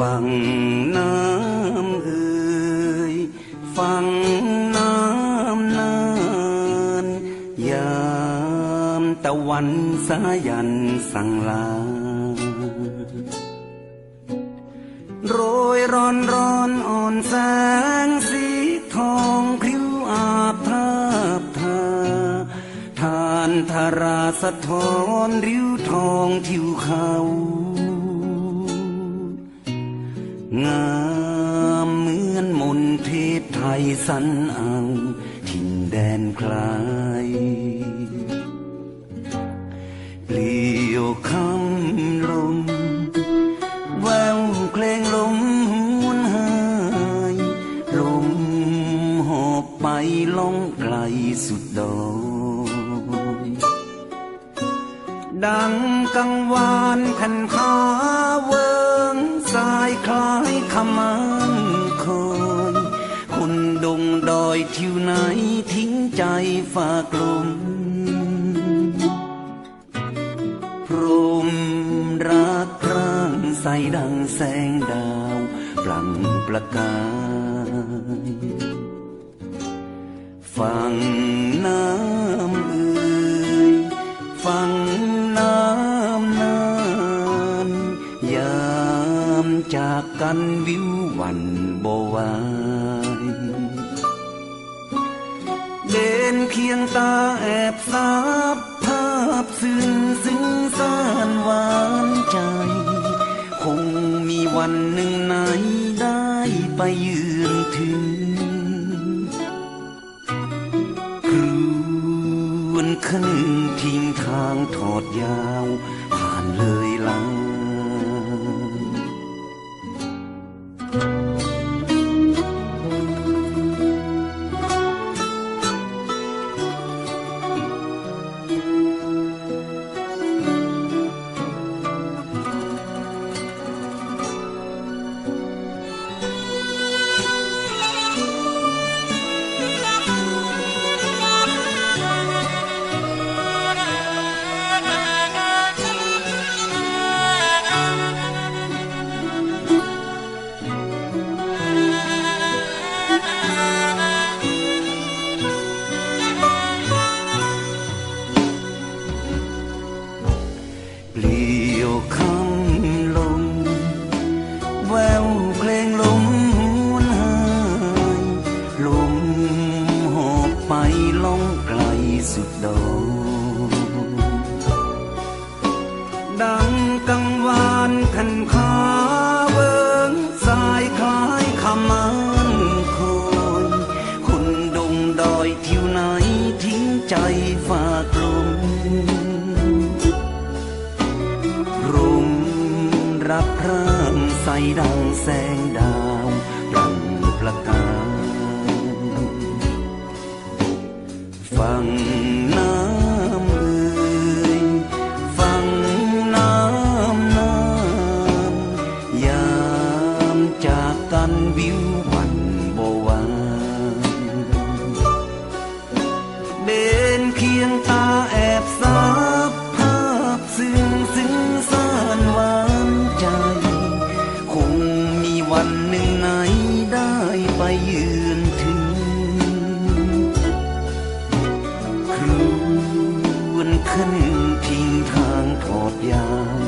ฟังน้ำเอ่ยฟังน้ำนานยามตะวันสายันสั่งลาโรยร้อนร้อนอ่อนแสงสีทองพริ้วอาบทาบทาทานทาราสะท้อนริ้วทองทิวเขา งามเหมือนมนเทพไทยสันเอาถิ่นแดนใครเปลี่ยวคำลมแววเพลงลมหวนหายลมหอบไปล่องไกลสุดดอยดังกังวานแผ่นผ้าเว สายคล้ายขมันคอยคนดงดอยทิวไหนทิ้งใจฝากลมพรมรักคร่างใสดังแสงดาวปลั่งประกายฟัง วันวิววันบวายเดินเคียงตาแอบสาบภาพซึ้งซึ้งสานหวานใจ คงมีวันหนึ่งไหนได้ไปยืนถึงครวนขึ้นทิ้งทางทอดยาว ผ่านเลยหลัง สุดโดดังกังวานขันขาเวิงสายคล้ายขมันคอยคนดงดอยทิวไหนทิ้งใจฝากลมรุมรับพร่างใสดังแสงดา ขึ้นพิงทางขอดยาว